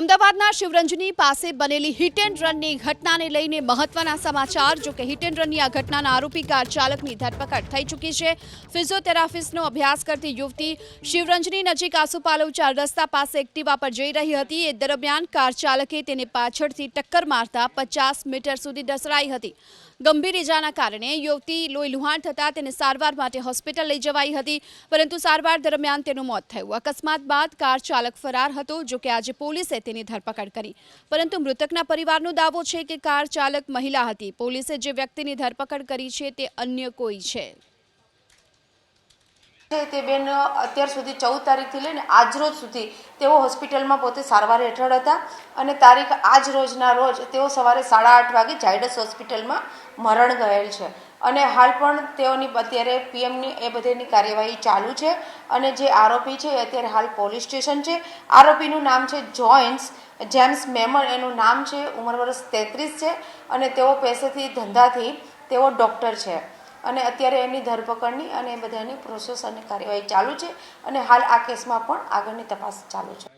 અમદાવાદના શિવરંજની પાસે બનેલી હિટ એન્ડ રનની ઘટનાને લઈને મહત્વના સમાચાર, જો કે હિટ એન્ડ રનની આ ઘટનાના આરોપી કાર ચાલકની ધરપકડ થઈ ચૂકી છે. ફિઝિયોથેરાપિસ્ટનો અભ્યાસ કરતી યુવતી શિવરંજની નજીક આસુપાલવચાર રસ્તા પાસે એક્ટિવા પર જઈ રહી હતી. એ દરમિયાન કાર ચાલકે તેને પાછળથી ટક્કર મારતા પચાસ મીટર સુધી ઢસડાઈ હતી. ગંભીર ઇજાના કારણે યુવતી લોહી લુહાણ થતાં તેને સારવાર માટે હોસ્પિટલ લઈ જવાઈ હતી, પરંતુ સારવાર દરમિયાન તેનું મોત થયું. અકસ્માત બાદ કાર ચાલક ફરાર હતો, જો કે આજે પોલીસે તેની ધરપકડ કરી. પરંતુ મૃતકના પરિવારનો દાવો છે કે કાર ચાલક મહિલા હતી. પોલીસે જે વ્યક્તિની ધરપકડ કરી છે તે અન્ય કોઈ છે. તે બેન અત્યાર સુધી ચૌદ તારીખથી લઈને આજરોજ સુધી તેઓ હોસ્પિટલમાં પોતે સારવાર હેઠળ હતા અને તારીખ આજ રોજના રોજ તેઓ સવારે સાડા આઠ વાગે ઝાયડસ હોસ્પિટલમાં મરણ ગયેલ છે. અને હાલ પણ તેઓની અત્યારે પીએમની એ બધીની કાર્યવાહી ચાલુ છે અને જે આરોપી છે અત્યારે હાલ પોલીસ સ્ટેશન છે. આરોપીનું નામ છે જોઇન્સ જેમ્સ મેમર એનું નામ છે, ઉંમર વર્ષ તેત્રીસ છે અને તેઓ પેસેથી ધંધાથી તેઓ ડૉક્ટર છે. અને અત્યારે એની ધરપકડની અને એ બધાની પ્રોસેસ અને કાર્યવાહી ચાલુ છે અને હાલ આ કેસમાં પણ આગળની તપાસ ચાલુ છે.